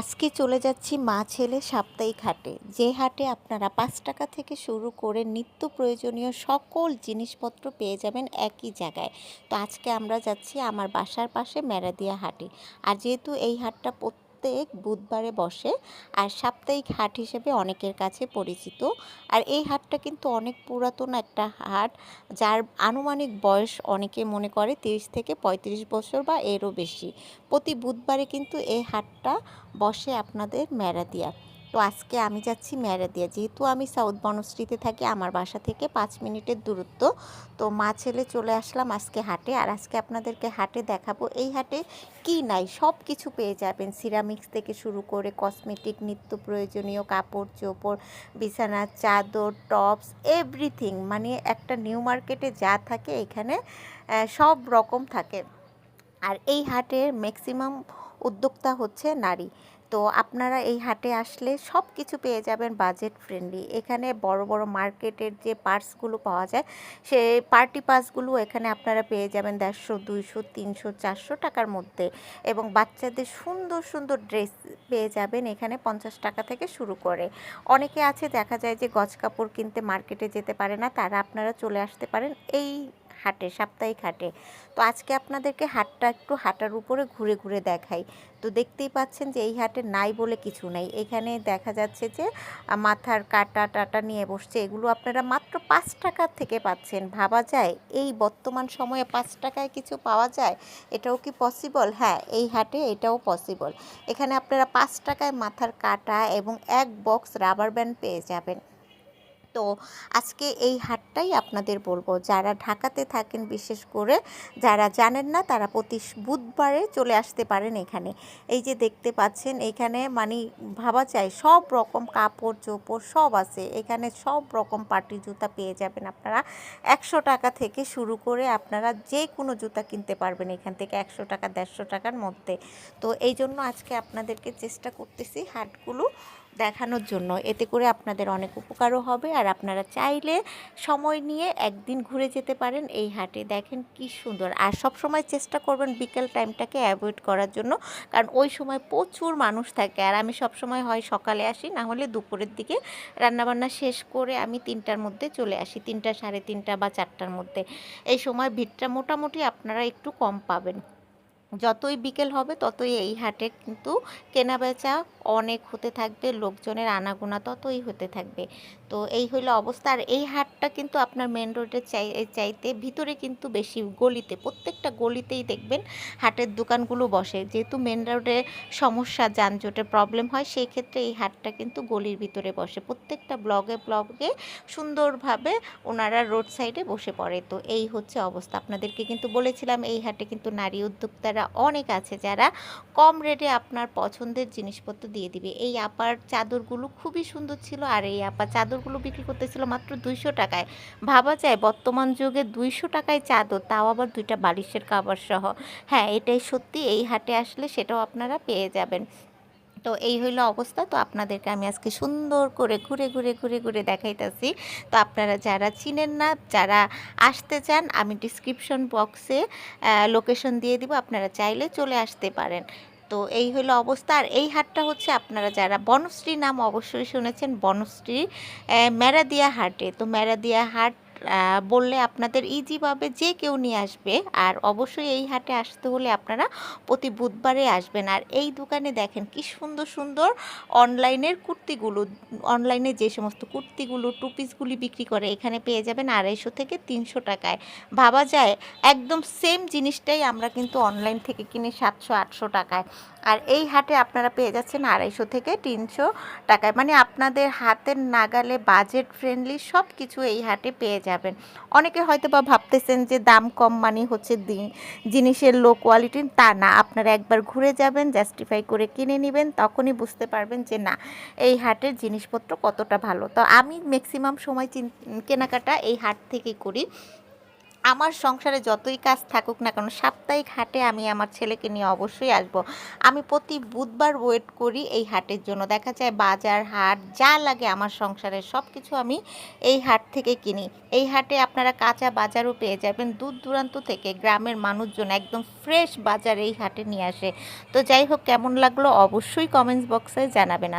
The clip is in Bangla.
আজকে চলে যাচ্ছি মা ছেলে সাপ্তাহিক হাটে। যে হাটে আপনারা পাঁচ টাকা থেকে শুরু করে নিত্য প্রয়োজনীয় সকল জিনিসপত্র পেয়ে যাবেন একই জায়গায়। তো আজকে আমরা যাচ্ছি আমার বাসার পাশে মেরাদিয়া হাটে। আর যেহেতু এই হাটটা প্রত্যেক বুধবারে বসে আর সাপ্তাহিক হাট হিসেবে অনেকের কাছে পরিচিত। আর এই হাটটা কিন্তু অনেক পুরাতন একটা হাট, যার আনুমানিক বয়স অনেকে মনে করে তিরিশ থেকে পঁয়ত্রিশ বছর বা এরও বেশি। প্রতি বুধবারে কিন্তু এই হাটটা বসে আপনাদের ম্যারাদিয়া তো আজকে আমি যাচ্ছি ম্যারাদিয়া। যেহেতু আমি সাউথ বনশ্রীতে থাকি, আমার বাসা থেকে পাঁচ মিনিটের দূরত্ব। তো মা ছেলে চলে আসলাম আজকে হাটে। আর আজকে আপনাদেরকে হাটে দেখাবো এই হাটে কি নাই সব কিছু পেয়ে যাবেন। সিরামিক্স থেকে শুরু করে কসমেটিক, নিত্য প্রয়োজনীয় কাপড়, চোপড় বিছানার চাদর, টপস, এভরিথিং। মানে একটা নিউ মার্কেটে যা থাকে এখানে সব রকম থাকে। আর এই হাটের ম্যাক্সিমাম উদ্যোক্তা হচ্ছে নারী। তো আপনারা এই হাটে আসলে সব কিছু পেয়ে যাবেন বাজেট ফ্রেন্ডলি এখানে বড় বড় মার্কেটের যে পার্টসগুলো পাওয়া যায়, সে পার্টি পার্টসগুলো এখানে আপনারা পেয়ে যাবেন দেড়শো, দুইশো, তিনশো, চারশো টাকার মধ্যে। এবং বাচ্চাদের সুন্দর সুন্দর ড্রেস পেয়ে যাবেন এখানে পঞ্চাশ টাকা থেকে শুরু করে। অনেকে আছে, দেখা যায় যে গজ কাপড় কিনতে মার্কেটে যেতে পারে না, তারা আপনারা চলে আসতে পারেন এই হাটে, সাপ্তাহিক হাটে। তো আজকে আপনাদেরকে হাটটা একটু হাটার উপরে ঘুরে ঘুরে দেখাই। তো দেখতেই পাচ্ছেন যে এই হাটে নাই বলে কিছু নাই। এখানে দেখা যাচ্ছে যে মাথার কাটা টাটা নিয়ে বসছে। এগুলো আপনারা মাত্র পাঁচ টাকা থেকে পাচ্ছেন। ভাবা যায়? এই বর্তমান সময়ে পাঁচ টাকায় কিছু পাওয়া যায়? এটাও কি পসিবল হ্যাঁ এই হাটে এটাও পসিবল এখানে আপনারা পাঁচ টাকায় মাথার কাটা এবং এক বক্স রাবার ব্যান্ড পেয়ে যাবেন। তো আজকে এই হাটটাই আপনাদের বলব। যারা ঢাকাতে থাকেন, বিশেষ করে যারা জানেন না, তারা প্রতি বুধবারে চলে আসতে পারেন এখানে। এই যে দেখতে পাচ্ছেন, এখানে মানে ভাবা যায়, সব রকম কাপড় চোপড় সব আছে। এখানে সব রকম পার্টি জুতা পেয়ে যাবেন আপনারা। একশো টাকা থেকে শুরু করে আপনারা যে কোনো জুতা কিনতে পারবেন এখান থেকে একশো টাকা, দেড়শো টাকার মধ্যে। তো এই জন্য আজকে আপনাদেরকে চেষ্টা করতেছি হাটগুলো দেখানোর জন্য। এতে করে আপনাদের অনেক উপকারও হবে। আর আপনারা চাইলে সময় নিয়ে একদিন ঘুরে যেতে পারেন এই হাটে। দেখেন কি সুন্দর। আর সব সময় চেষ্টা করবেন বিকেল টাইমটাকে অ্যাভয়েড করার জন্য। কারণ ওই সময় প্রচুর মানুষ থাকে। আর আমি সব সময় হয় সকালে আসি, না হলে দুপুরের দিকে রান্নাবান্না শেষ করে আমি তিনটার মধ্যে চলে আসি। তিনটা, সাড়ে তিনটা বা চারটার মধ্যে। এই সময় ভিড়টা মোটামুটি আপনারা একটু কম পাবেন। যতই বিকেল হবে, ততই এই হাটে কিন্তু কেনাবেচা অনেক হতে থাকবে, লোকজনের আনাগোনা ততই হতে থাকবে। তো এই হলো অবস্থা। আর এই হাটটা কিন্তু আপনার মেন রোডের চাই, চাইতে ভিতরে কিন্তু বেশি গলিতে, প্রত্যেকটা গলিতেই দেখবেন হাটের দোকানগুলো বসে। যেহেতু মেন রোডে সমস্যা, যানজটের প্রবলেম হয় সেই ক্ষেত্রে এই হাটটা কিন্তু গলির ভিতরে বসে। প্রত্যেকটা ব্লগে ব্লগে সুন্দরভাবে ওনারা রোড সাইডে বসে পড়ে। তো এই হচ্ছে অবস্থা। আপনাদেরকে কিন্তু বলেছিলাম, এই হাটে কিন্তু নারী উদ্যোক্তারা অনেক আছে যারা কম রেটে আপনার পছন্দের জিনিসপত্র দিয়ে দিবে। এই আপার চাদরগুলো খুবই সুন্দর ছিল আর এই আপার চাদরগুলো বিক্রি করতেছিল মাত্র দুইশো টাকায়। ভাবা যায় বর্তমান যুগে দুইশো টাকায় চাদর, তাও আবার দুইটা বালিশের কাবার সহ। হ্যাঁ এটাই সত্যি, এই হাটে আসলে সেটাও আপনারা পেয়ে যাবেন। তো এই হইল অবস্থা। তো আপনাদেরকে আমি আজকে সুন্দর করে ঘুরে ঘুরে ঘুরে ঘুরে দেখাইতেছি। তো আপনারা যারা চিনেন না যারা আসতে চান আমি ডিসক্রিপশন বক্সে লোকেশন দিয়ে দিব। আপনারা চাইলে চলে আসতে পারেন। তো এই হলো অবস্থা। আর এই হাটটা হচ্ছে আপনারা যারা বনশ্রী নাম অবশ্যই শুনেছেন বনশ্রী আহ, মেরাদিয়া হাটে। তো মেরাদিয়া হাট বললে আপনাদের ইজিভাবে যে কেউ নিয়ে আসবে, আর অবশ্যই এই হাটে আসতে হলে আপনারা প্রতি বুধবারে আসবেন। আর এই দোকানে দেখেন কি সুন্দর সুন্দর অনলাইনের কুর্তিগুলো অনলাইনে যে সমস্ত কুর্তিগুলো টু পিসগুলি বিক্রি করে এখানে পেয়ে যাবেন আড়াইশো থেকে তিনশো টাকায়। ভাবা যায়, একদম সেম জিনিসটাই আমরা কিন্তু অনলাইন থেকে কিনি সাতশো, আটশো টাকায়। আর এই হাটে আপনারা পেয়ে যাচ্ছেন আড়াইশো থেকে তিনশো টাকায়। মানে আপনাদের হাতের নাগালে বাজেট ফ্রেন্ডলি সব কিছু এই হাটে পেয়ে যাবেন। অনেকে হয়তো বা ভাবতেছেন যে দাম কম মানে হচ্ছে জিনিসের লো কোয়ালিটি তা না। আপনারা একবার ঘুরে যাবেন জাস্টিফাই করে কিনে নেবেন, তখনই বুঝতে পারবেন যে না, এই হাটের জিনিসপত্র কতটা ভালো। তো আমি ম্যাক্সিমাম সময় কেনাকাটা এই হাট থেকেই করি। আমার সংসারে যতই কাজ থাকুক না কেন, সাপ্তাহিক হাটে আমি আমার ছেলেকে নিয়ে অবশ্যই আসব। আমি প্রতি বুধবার ওয়েট করি এই হাটের জন্য। দেখা যায় বাজার, হাট, যা লাগে আমার সংসারে সব কিছু আমি এই হাট থেকে কিনি। এই হাটে আপনারা কাঁচা বাজারও পেয়ে যাবেন। দূর দূরান্ত থেকে গ্রামের মানুষজন একদম ফ্রেশ বাজার এই হাটে নিয়ে আসে। তো যাই হোক, কেমন লাগল অবশ্যই কমেন্টস বক্সে জানাবেন।